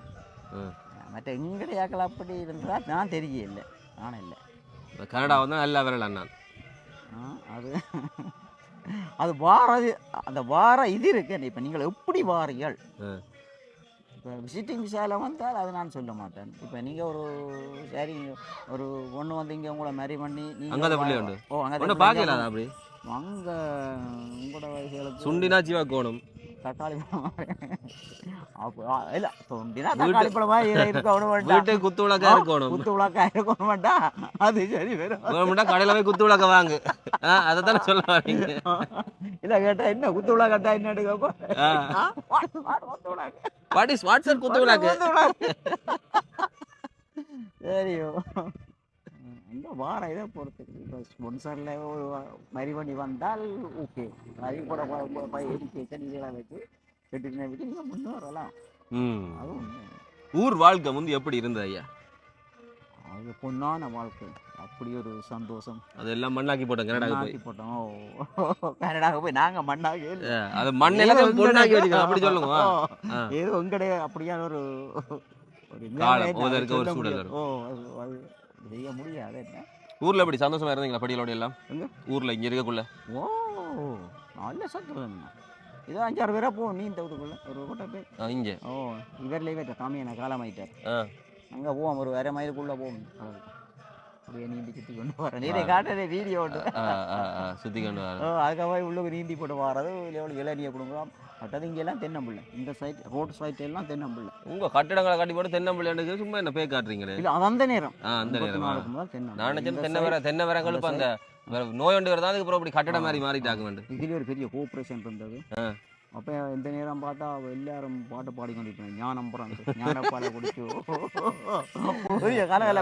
மற்ற எங்கடையாக்கள் அப்படி இருந்தால் நான் தெரியல நானும் இல்லை. இந்த கனடா வந்து நல்லா வரலாம் நான் அது அது வார அந்த வார இது இருக்கு. இப்போ நீங்கள் எப்படி வாரீர்கள். இப்போ விசிட்டிங் விசாவில் வந்தால் அது நான் சொல்ல மாட்டேன். இப்போ நீங்கள் ஒரு சரி ஒரு ஒன்று வந்து இங்கே உங்களை மேரி பண்ணி நீங்க அங்க அந்த வா- பிள்ளை உண்டு. ஓ அங்கே ஒன்றும் பார்க்கல அப்படி? அங்கே உங்களோட வயசுகளுக்கு சுண்டினா ஜீவா கோணும். தக்காளி பழம் இல்ல தொண்டினா தக்காளி பழமா இருக்க விட வேண்டாம். வீட்டுக்கு குத்து விளக்கா இருக்கணும். குத்து விளக்கா இருக்க வேண்டாம். அது சரி வரும் வேணும்னா கடையில போய் குத்து விளக்க வாங்கு. அதை தானே சொல்ல வரீங்க. இல்ல கேட்டா என்ன குத்து விளக்கு கேட்டா என்ன எடுக்க வாட் இஸ் வாட்ஸ்அப் குத்து விளக்கு. சரியோ. இந்த வார இதை பொறுத்து ஸ்பான்சரில் ஒரு பண்ணி வந்தால் ஓகே மரி கூட எஜுகேஷன் இதெல்லாம் வச்சு கட்டின வச்சு நீங்கள் முன்னே வரலாம் ம். அதுவும். ஊர் வாழ்க்கை வந்து எப்படி இருந்தது ஐயா? அது பொண்ணான வாழ்க்கை. அப்படி ஒரு சந்தோஷம். அதெல்லாம் மண்ணாக்கி போட்டோம் கனடாக்கு போய். போட்டோம். கனடாக்கு போய் நாங்க மண்ணாக்கி இல்ல. அது மண் ஏதோ பொண்ணாக்கி அப்படி சொல்லுங்க. ஏதோ உங்களுடைய அப்படியான ஒரு ஒரு காலம், ஒரு அதை சூழல். ஓ அது அது செய்ய முடியாது. என்ன? ஊர்ல எப்படி சந்தோஷமா இருந்தீங்களா படிகளோட எல்லாம்? எங்க? ஊர்ல இங்க இருக்கக்குள்ள. ஓ நல்ல சந்தோஷம் இதோ அஞ்சாறு பேரா போவோம் நீ தவிர்த்துக்குள்ள ஒரு கூட்ட பேர் ஆ, இங்க. ஓ இவர்லேயே வைத்த காமியான காலமாயிட்டார் ஆ. அங்கே போவோம் ஒரு வேற மைலுக்குள்ளே போவோம். அப்படியே நீந்தி சுற்றி கொண்டு வரேன் நீரை காட்டுறே வீடியோ சுத்தி கொண்டு வர. ஓ அதுக்காக உள்ளுக்கு நீந்தி போட்டு வாரது எவ்வளோ இளநியை கொடுங்க மற்றது இங்கெல்லாம் தென்னம்பிள்ளை. இந்த சைட் ரோட் சைட் எல்லாம் தென்னம்பிள்ளை. உங்க கட்டிடங்களை கட்டி போட்டு தென்னம்பிள்ளைக்கு சும்மா என்ன பேய் காட்டுறீங்களே? இல்லை அது அந்த நேரம். ஆ அந்த நேரமா. நான் நினைச்சேன் தென்னை வர தென்னை வரங்களுக்கு இப்ப அந்த நோய் ஒன்று வரதான் அதுக்கு அப்புறம் இப்படி கட்டட மாதிரி மாறிட்டாங்க இதுலேயே ஒரு பெரிய கோஆப்ரேஷன் இருந்தது. அப்போ இந்த நேரம் பார்த்தா எல்லாரும் பாட்டு பாடிக்கொண்டிருப்பேன் ஞானம் புறம் ஞானப்பாலை குடிச்சு. பெரிய கலகல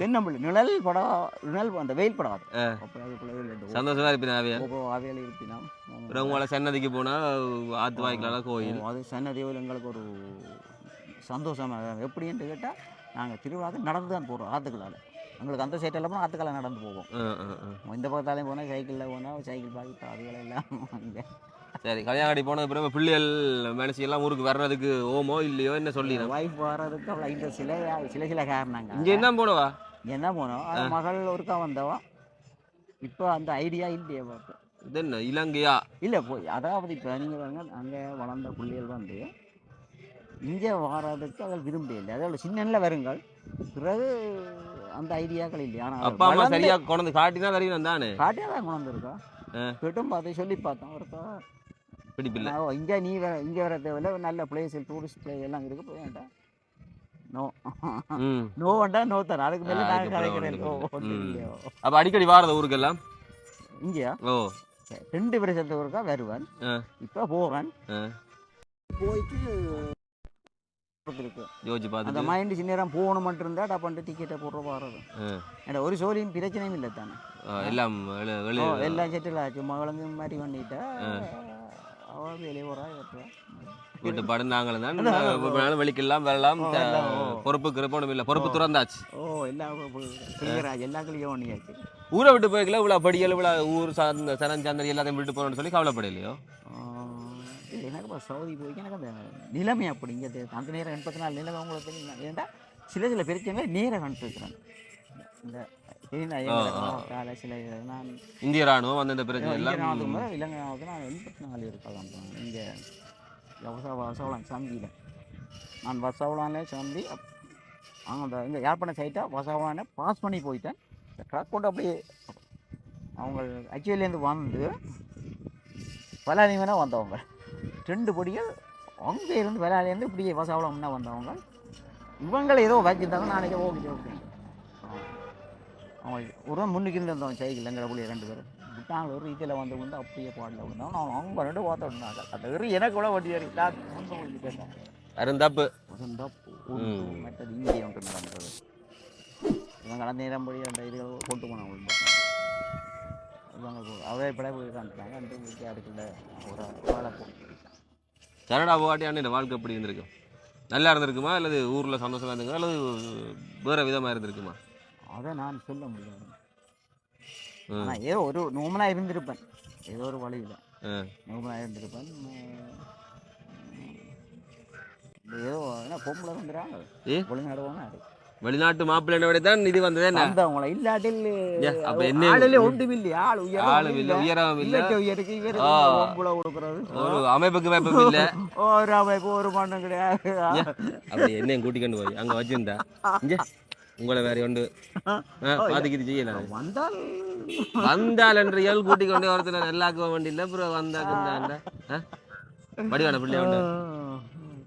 தென்னம்பிள்ளை. நிழல் படம் நிழல் அந்த வெயில் படம் ஆ. அப்போ அதுக்குள்ள சந்தோஷமா இருப்பேன் அவையா அவையில் இருப்பினோம் அப்புறம் உங்களை சன்னதிக்கு போனா ஆத்து வாய்க்கலாம் கோயில். அது சன்னதிவில் எங்களுக்கு ஒரு சந்தோஷமாக எப்படின்னு கேட்டால் நாங்கள் திருவிழாவுக்கு நடந்து தான் போகிறோம் ஆற்றுக்களால் எங்களுக்கு அந்த சைட்டெல்லாம் போனால் ஆற்றுக்களால் நடந்து போவோம். இந்த பக்கத்தாலையும் போனால் சைக்கிளில் போனால் சைக்கிள் பாக்கி அதுகளெல்லாம் இங்கே சரி கல்யாணம் போன பிறகு பிள்ளைகள் மனசு எல்லாம் ஊருக்கு வர்றதுக்கு ஓமோ இல்லையோ என்ன சொல்லி ஒய்ஃப் வர்றதுக்கு இந்த சில சில சில காரணங்க இங்க என்ன போனவா? என்ன போனோம்? மகள் ஒருக்கா வந்தவா? இப்போ அந்த ஐடியா இல்லையே பார்த்து இது என்ன இலங்கையா? இல்லை போய் அதாவது இப்போ நீங்கள் பாருங்க அங்கே வளர்ந்த பிள்ளைகள் வந்து இங்கே வர்றதுக்கு அவள் விரும்ப இல்லை. அதோட சின்னல வருங்கள். பிறகு அந்த ஐடியாக்கள் இல்லை ஆனால் அப்பா அம்மா சரியா கொண்டு காட்டினா வரையும் தானே? காட்டியாக தான் கொண்டு ஆ. கேட்டும் பார்த்து சொல்லி பார்த்தோம். ஒருக்கா பிடிப்பில்ல இங்கே நீ வர இங்கே வர தேவையில்ல நல்ல பிளேஸ் டூரிஸ்ட் பிளேஸ் எல்லாம் இருக்கு போய் வேண்டாம் நோ நோ வேண்டாம் நோ தரேன். அதுக்கு மேலே நான். இல்லையோ. அப்ப அடிக்கடி வாரத ஊருக்கெல்லாம்? இங்கேயா? ஓ. ரெண்டு வருஷத்துக்கு ஒருக்கா வருவேன். ஆ. இப்போ ஆ. போயிட்டு அந்த மைண்டு சின்ன நேரம் போகணும் மட்டும் இருந்தால் டப்பான்ட்டு டிக்கெட்டை போடுற. ஏன்னா ஒரு சோழியும் பிரச்சனையும் இல்லை தானே? எல்லாம் எல்லாம் செட்டில் ஆச்சு. மகளுங்க மாதிரி பண்ணிட்டா வீட்டு பாடு நாங்களும் தான். வரலாம். ஓ, த- எல்லாம், ஓ. பொறுப்பு கிருப்பணும் இல்லை. பொறுப்பு துறந்தாச்சு. ஓ கிளியராஜ் எல்லா கிளியும் பண்ணியாச்சு ஊரை விட்டு போய்க்கல இவ்வளோ படிக்கல இவ்வளோ ஊர் சார்ந்த சரண் சாந்தரி எல்லாத்தையும் விட்டு போகணும்னு சொல்லி கவலைப்படலையோ? எனக்கு இப்போ சவுதி போய் எனக்கு அந்த நிலைமை அப்படி இங்கே அந்த நேரம் எண்பத்தி நாலு நிலைமை உங்களுக்கு ஏன்டா சில சில பிரச்சனைகளை நேராக கண்டுருக்குறேன் இந்த நான் இந்திய ராணுவம் அந்த இந்த பிரச்சனை இங்கே நான் எல்லாம் இலங்கை நான் எண்பத்தி நாலு இருக்கலாம் இங்கே வசவளான் சந்தியில். நான் சந்தி அப்- அங்க அந்த இந்த யாழ்ப்பாணம் சைட்டாக வசவளானை பாஸ் பண்ணி போயிட்டேன். இந்த ட்ரக் கொண்டு அப்படியே அவங்க ஆக்சுவலிலேருந்து வந்து பலாலிமனா வந்தவங்க. ரெண்டு படிகள் அங்கே இருந்து பலாலிலேருந்து இப்படியே வசவளம்னா வந்தவங்க. இவங்களை ஏதோ வச்சுருந்தாங்க நாளைக்கு ஓகே ஓகே. அவங்க ஒரு நாள் முன்னுக்கு இருந்து வந்தவன் சைக்கிள் எங்களை புள்ளிய ரெண்டு பேரும். விட்டாங்க ஒரு இதில் வந்து வந்து அப்படியே பாடல விழுந்தாங்க நான் அவங்க ரெண்டு பார்த்து விட்டாங்க அந்த வெறி எனக்கு கூட வட்டி ஏறி நான் வந்து கேட்டேன் அருந்தப்பு. ம். மற்றது இங்கே ஒன்று நடந்தது. இவங்க கடந்த நேரம் போய் அந்த இதுகள் கொண்டு போனாங்க இவங்க அவரே பட போய் காமிச்சாங்க அந்த வீட்டு அதுக்குள்ள ஒரு வாழை போட்டு கனடா போகாட்டி அண்ணன் வாழ்க்கை எப்படி இருந்திருக்கும்? நல்லா இருந்திருக்குமா? அல்லது ஊரில் சந்தோஷமா இருந்திருக்குமா? அல்லது வேற விதமா இருந்திருக்குமா? அதை நான் சொல்ல முடியாது. ஆனால் ஏதோ ஒரு நோமனாக இருந்திருப்பேன். ஏதோ ஒரு வழியில். நோமனாக இருந்திருப்பேன். ஏதோ என்ன பொம்பளை வந்துடுறாங்க ஏ? ஒழுங்காடுவாங்க அது. வெளிநாட்டு மாப்பிள்ளை விட தான் இது வந்ததே என்ன? வந்தவங்கள இல்லாட்டில் அப்ப என்ன? ஆளிலே ஒன்றும் இல்லையா ஆள் உயரம் ஆளு இல்ல உயரம் இல்ல. இல்ல உயருக்கு இவர். பொம்பளை கொடுக்குறது. ஒரு அமைப்புக்கு அமைப்பும் இல்ல. ஒரு அமைப்பு ஒரு மண்ணும் கிடையாது. அப்படி என்னையும் கூட்டிக்கொண்டு போய் அங்க வச்சிருந்தா. இங்க. உங்களை வேற ஒன்று பாத்துக்கிட்டு செய்யலாம் வந்தால். வந்தால் என்ற இயல் கூட்டிக் கொண்டு ஒருத்தர் எல்லாக்க வேண்டியில்ல. அப்புறம் வந்தாக்குந்தாண்ட வடிவான பிள்ளை உண்டு?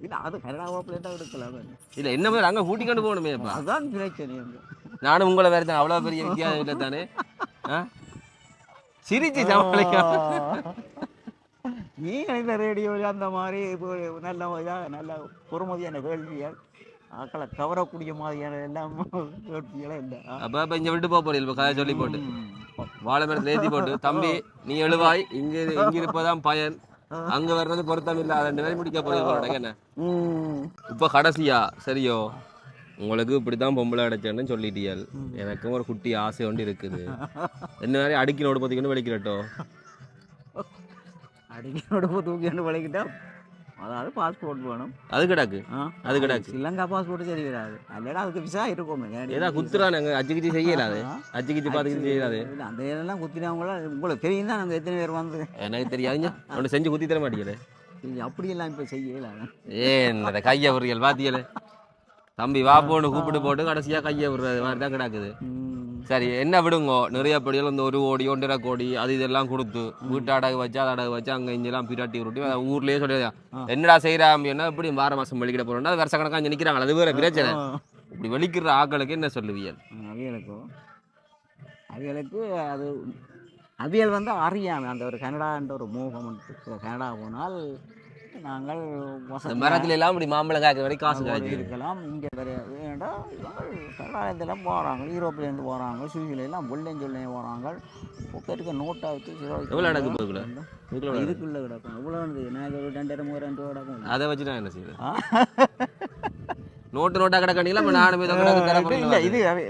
இல்ல அது கனடாவா பிளேட்டா எடுக்கலாம். இல்ல என்ன மாதிரி அங்க கூட்டிக் கொண்டு போகணுமேப்பா அதான் பிரச்சனை. நானும் உங்களை வேற தான். அவ்வளவு பெரிய வித்தியாசம் இல்லை தானே? சிரிச்சு சமாளிக்க. நீங்க இந்த ரேடியோவில் அந்த மாதிரி நல்ல நல்ல பொறுமதியான கேள்விகள் ஆக்களை கவரக்கூடிய மாதிரியான எல்லாம் இல்லை. அப்ப அப்ப இங்க விட்டு போக போறீங்க இப்ப கதை சொல்லி போட்டு. வாழை மரத்துல ஏத்தி போட்டு தம்பி நீ எழுவாய் இங்க இங்க இருப்பதான் பயன். அங்க வர்றது பொருத்தம் இல்ல ரெண்டு பேரும் முடிக்க போறீங்க என்ன? இப்ப கடைசியா சரியோ உங்களுக்கு இப்படித்தான் பொம்பளை அடைச்சேன்னு சொல்லிட்டியால். எனக்கும் ஒரு குட்டி ஆசை ஒன்று இருக்குது. என்ன மாதிரி அடுக்கி நோடு பத்திக்கணும் வெளிக்கிறட்டோ அடிக்கனோட தூக்கிட்டு வளைக்கிட்டா அதாவது பாஸ்போர்ட் வேணும். அது கிடக்கு. அது கிடக்கு. ஸ்ரீலங்கா பாஸ்போர்ட் சரி வராது. அல்லடா அதுக்கு விசா இருக்கும். ஏதா குத்துறானுங்க அச்சு கிச்சு செய்யலாது அச்சு கிச்சு பார்த்துக்கிட்டு செய்யலாது அந்த இதெல்லாம் குத்தினவங்கள உங்களுக்கு தெரியும் தான் நாங்கள் எத்தனை பேர் வந்து. எனக்கு தெரியாதுங்க. ஒன்று செஞ்சு குத்தி தர மாட்டேங்கிறேன் இது அப்படியெல்லாம் இப்போ செய்யல. ஏன் இந்த கையை விடுறீங்க பாத்தியல. தம்பி வா போன்னு கூப்பிட்டு போட்டு கடைசியா கையை விடுறது மாதிரி தான் கிடக்குது. சரி என்ன விடுங்கோ? நிறைய படிகள் இந்த ஒரு கோடி ஒன்றரை கோடி அது இதெல்லாம் கொடுத்து வீட்டு அடகு வச்சு அதை அடகு வச்சு அங்கே இங்கெல்லாம் பிராட்டி அதை ஊர்லயே சொல்லி என்னடா செய்கிறா அப்படின்னா இப்படி வார மாசம் வெளிக்கிட போறோம்னா அது வருஷ கணக்காக நிற்கிறாங்க அது வேற பிரச்சனை. இப்படி வெளிக்கிற ஆக்களுக்கு என்ன சொல்லுவீங்க? அவைகளுக்கோ அவைகளுக்கு அது அவியல் வந்து அறியாமை அந்த ஒரு கனடான்ற ஒரு மோகம். கனடா போனால் நாங்கள் மரத்துல எல்லாம் இப்படி மாம்பழம் காய்க்கிற வரைக்கும் காசு காய்ச்சி இருக்கலாம். இங்கே வேற வேண்டாம் கனடாலத்தில் போகிறாங்க யூரோப்லேருந்து போகிறாங்க சுவிஸ்லேருந்து வெள்ளையும் சொல்லையும் போகிறாங்க பொக்கெட்டுக்கு நோட்டா வச்சு எவ்வளோ நடக்கு இதுக்குள்ள இதுக்குள்ளே கிடக்கும். இவ்வளோ வந்து நான் ஒரு ரெண்டாயிரம் மூவாயிரம் ரூபா கிடக்கும் அதை வச்சு நான் என்ன செய்யுது ஆ. Note NOTA கிடக்காண்டிங்களா? இப்போ நானும் இது இல்லை இது அவி-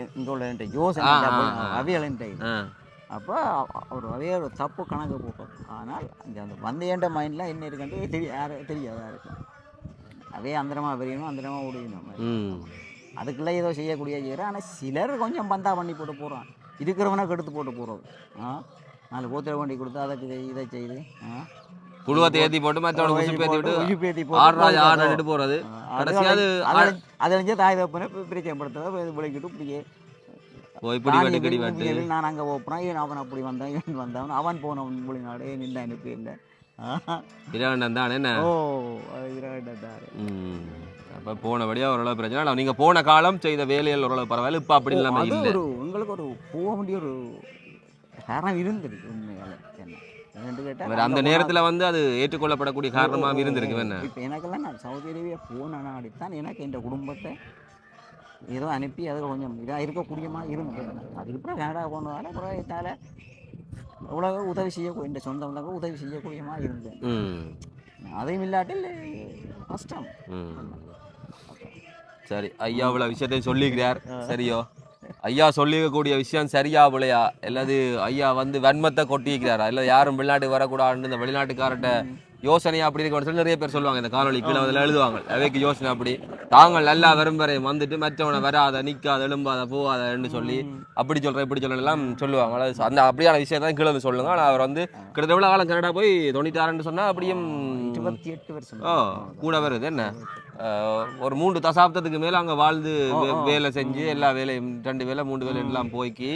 இந்த யோசனை. அவியலன்ட்ட அப்போ அவர் அவைய ஒரு தப்பு கணக்கு போட்டார் ஆனால் இந்த அந்த வந்தையன்ற மைண்டில் என்ன இருக்குன்ட்டு தெரிய யாரு தெரியாது யாருக்கு அவே அந்தரமாக விரியணும் அந்தரமாக ஓடியணும் ம். அதுக்குள்ளே ஏதோ செய்யக்கூடிய செய்கிறேன் ஆனால் சிலர் கொஞ்சம் பந்தா பண்ணி போட்டு போகிறான் இருக்கிறவனை கெடுத்து போட்டு போகிறது ஆ? நாலு கோத்திர வண்டி கொடுத்து அதை இதை செய்து புழுவத்தை ஏற்றி போட்டு மற்றவனை உசுப்பு ஏற்றி விட்டு உயிர்ப்பேத்தி ஆறு நாள் ஆறு போட்டு அடிட்டு போகிறது அது கடைசியாவது அதை- அதை வந்து தாய் தப்பனை பிரச்சனைப்படுத்துறத இது விளக்கிட்டு இப்படியே வெட்டு கிடி வெட்டு. நான் அங்கே இவன் அவன் அப்படி வந்தான்? இவன் வந்தவன் அவன் போனவன் மொழி நாடு நின்று அனுப்பி இல்லை இரவண்டம் தான் என்ன? ஓ அது இரண்டாரு ம். அப்போ போனபடியாக ஓரளவு பிரச்சனை இல்லை. நீங்கள் போன காலம் செய்த வேலைகள் ஓரளவு பரவாயில்ல. இப்போ அப்படி இல்லாமல் இல்லை. ஒரு உங்களுக்கு ஒரு போக வேண்டிய ஒரு காரணம் இருந்திருக்கு உண்மையால என்ன? அந்த நேரத்துல வந்து அது ஏற்றுக்கொள்ளப்படக்கூடிய காரணமாக இருந்திருக்கு என்ன? இப்போ எனக்கெல்லாம் நான் சவுதி அரேபியா போன நாடித்தான் எனக்கு என் குடும்பத்தை ஏதோ அனுப்பி அதில் கொஞ்சம் இதாக இருக்கக்கூடியமா இருந்தது அதுக்கப்புறம் கனடா போனதால அப்புறம் என்னால் இவ்வளோ உதவி செய்ய இந்த சொந்தம் உதவி செய்யக்கூடியமா இருந்தேன் அதையும் இல்லாட்டில் கஷ்டம். சரி ஐயா இவ்வளோ விஷயத்தையும் சொல்லிக்கிறார் சரியோ. ஐயா சொல்லிக்கக்கூடிய விஷயம் சரியா பிள்ளையா அல்லது ஐயா வந்து வன்மத்தை கொட்டிக்கிறாரா இல்லை யாரும் வெளிநாட்டுக்கு வரக்கூடாதுன்னு இந்த வெளிநாட்டுக்காரர்கிட்ட யோசனை அப்படி இருக்கணும்னு சொல்லி நிறைய பேர் சொல்லுவாங்க இந்த காணொலி கீழே அதில் எழுதுவாங்க. அவைக்கு யோசனை அப்படி. தாங்கள் நல்லா வரும் வரை வந்துட்டு மற்றவனை வராத நிற்காத எழும்பாத போகாதன்னு சொல்லி அப்படி சொல்கிறேன் இப்படி சொல்கிறேன் எல்லாம் சொல்லுவாங்க. அதாவது அந்த அப்படியான விஷயத்தை கீழே வந்து சொல்லுங்க. ஆனால் அவர் வந்து கிட்டத்தட்ட எவ்வளோ காலம் கனடா போய் தொண்ணூத்தாறுன்னு சொன்னால் அப்படியும் இருபத்தி எட்டு வருஷம். ஓ கூட வருது என்ன? ஒரு மூன்று தசாப்தத்துக்கு மேல அங்க வாழ்ந்து வேலை செஞ்சு எல்லா வேலையும் ரெண்டு வேலை மூணு வேலை எல்லாம் போய்க்கி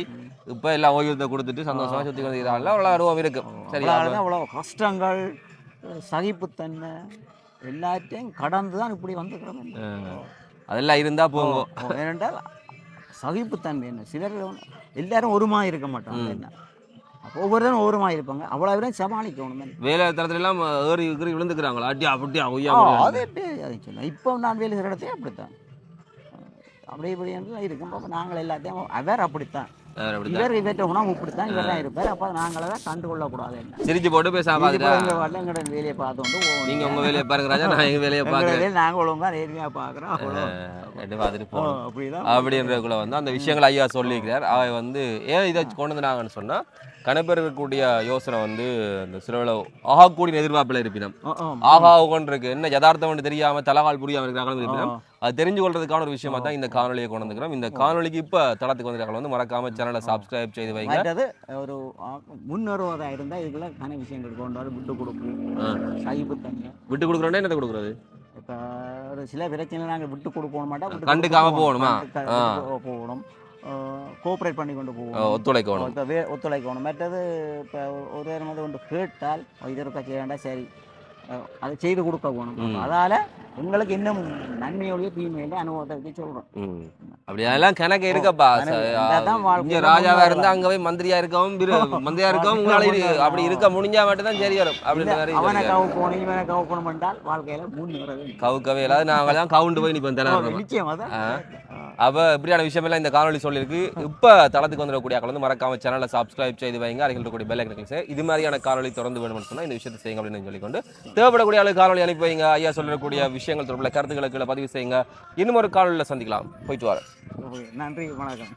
இப்ப எல்லாம் ஓய்வூதியத்தை கொடுத்துட்டு சந்தோஷமா சுத்தி வந்துக்கிறாங்கல்ல அவ்வளோ அனுபவம் இருக்கு. சரி அவ்வளோ கஷ்டங்கள் சகிப்புத்தன்மை எல்லாத்தையும் கடந்து தான் இப்படி வந்துக்கிறோம் அதெல்லாம் இருந்தா போங்க. ஏனென்றால் சகிப்புத்தன்மை என்ன? சிலர் எல்லாரும் ஒரு மாதிரி இருக்க மாட்டாங்க என்ன? அப்போ ஒவ்வொருத்தரும் ஒவ்வொரு மாதிரி இருப்பாங்க அவ்வளோ பேரும் சமாளிக்கணும். வேலை தரத்துல எல்லாம் ஏறி ஏறி விழுந்துக்கிறாங்களா? அட்டியா அப்படியா ஆ, அது எப்படி அது சொல்ல இப்போ நான் வேலை செய்கிற இடத்தையும் அப்படித்தான். அப்படி இப்படி என்று இருக்கும் அப்போ நாங்கள் எல்லாத்தையும் அவர் அப்படித்தான். இவர் இவற்றை உணவு இப்படித்தான் இவர் தான் இருப்பார். அப்போ நாங்கள தான் கண்டுகொள்ளக்கூடாது என்ன. சிரிச்சு போட்டு பேசாம இது பாத்துட்டா போல எங்க வாட்டில் எங்களோட வேலையை பார்த்து வந்து போகணும். நீங்க உங்க வேலையை பாருங்க ராஜா நான் எங்க வேலையை எங்களோட பாக்குறேன் வேலையை நாங்கள் ஒழுங்கா நேர்மையாக பார்க்குறோம் அவ்வளோ. ரெண்டு பார்த்துட்டு போகணும். அப்படிதான். அப்படின்றதுக்குள்ள வந்து அந்த விஷயங்களை ஐயா சொல்லியிருக்கிறார். அவை வந்து ஏன் இதை கொண்டு வந்தாங்கன்னு சொன்னா கணப்பர் இருக்கக்கூடிய யோசனை வந்து அந்த சிறுவள ஆகக்கூடிய எதிர்பார்ப்பில் இருப்பினம். ஆகா கொண்டிருக்கு என்ன யதார்த்தம் ஒன்று தெரியாம தலகால் புரியாம இருப்பினம் அது தெரிஞ்சு கொள்றதுக்கான ஒரு விஷயமா தான் இந்த காணொலியை கொண்டு வந்துக்கிறோம் இந்த காணொலிக்கு இப்ப தளத்துக்கு வந்திருக்காங்க. வந்து மறக்காம சேனலை சப்ஸ்கிரைப் செய்து வைங்க. ஒரு முன்னுறவதாக இருந்தால் இதுக்குள்ள கன விஷயங்கள் கொண்டு வந்து விட்டு கொடுக்கும் சகிப்புத்தன்மை விட்டு கொடுக்குறோன்னா என்ன கொடுக்குறது? இப்போ ஒரு சில பிரச்சனை நாங்கள் விட்டு கொடுக்க மாட்டோம். கண்டுக்காம போகணுமா? போகணும்? கோஆப்ரேட் பண்ணி கொண்டு போகணும். ஒத்துழைக்கணும். இப்போ வே ஒத்துழைக்கணும். மற்றது இப்போ ஒரு நேரம் வந்து ஒன்று கேட்டால் இது இருக்க செய்யண்டா சரி. அதை செய்து கொடுக்க போகணும். அதால் உங்களுக்கு இன்னும் நன்மையோடைய தீமையில அனுபவத்தை வச்சு சொல்கிறோம் ம். அப்படி அதெல்லாம் கணக்கு இருக்கப்பா. இங்க ராஜாவா. இருந்தா அங்க போய் மந்திரியா இருக்கவும் மந்திரியா இருக்கவும் உங்களால அப்படி இருக்க முடிஞ்சா மட்டும் தான் சரி வரும். அப்படின்ற மாதிரி அவனை. கவு போகணும் இவனை கவு போகணும் என்றால் வாழ்க்கையில் முன்னேறது கவுக்கவே இல்லாத நாங்க தான் கவுண்டு போய் நிப்போம் தினம் நிச்சயமாக தான். அப்ப இப்படியான விஷயமெல்லாம் இந்த காணொலி சொல்லியிருக்கு. இப்ப தளத்துக்கு வந்துடக்கூடிய வந்து மறக்காம சேனலை சப்ஸ்கிரைப் செய்து வைங்க. அருகில் இருக்கக்கூடிய பெல் ஐக்கன் இது மாதிரியான காணொலி தொடர்ந்து வேணும்னு சொன்னா இந்த விஷயத்தை செய்யுங்க அப்படின்னு சொல்லிக்கொண்டு தேவைப்படக்கூடிய ஆளு காணொலி அனுப்பி வைங்க. ஐயா சொல்லக்கூடிய விஷயங்கள் தொடர்பில் கருத்துக்களை கீழே பதிவு செய்யுங்க. இன்னும் ஒரு காலில் சந்திக்கலாம். போயிட்டு வரேன் நன்றி வணக்கம்.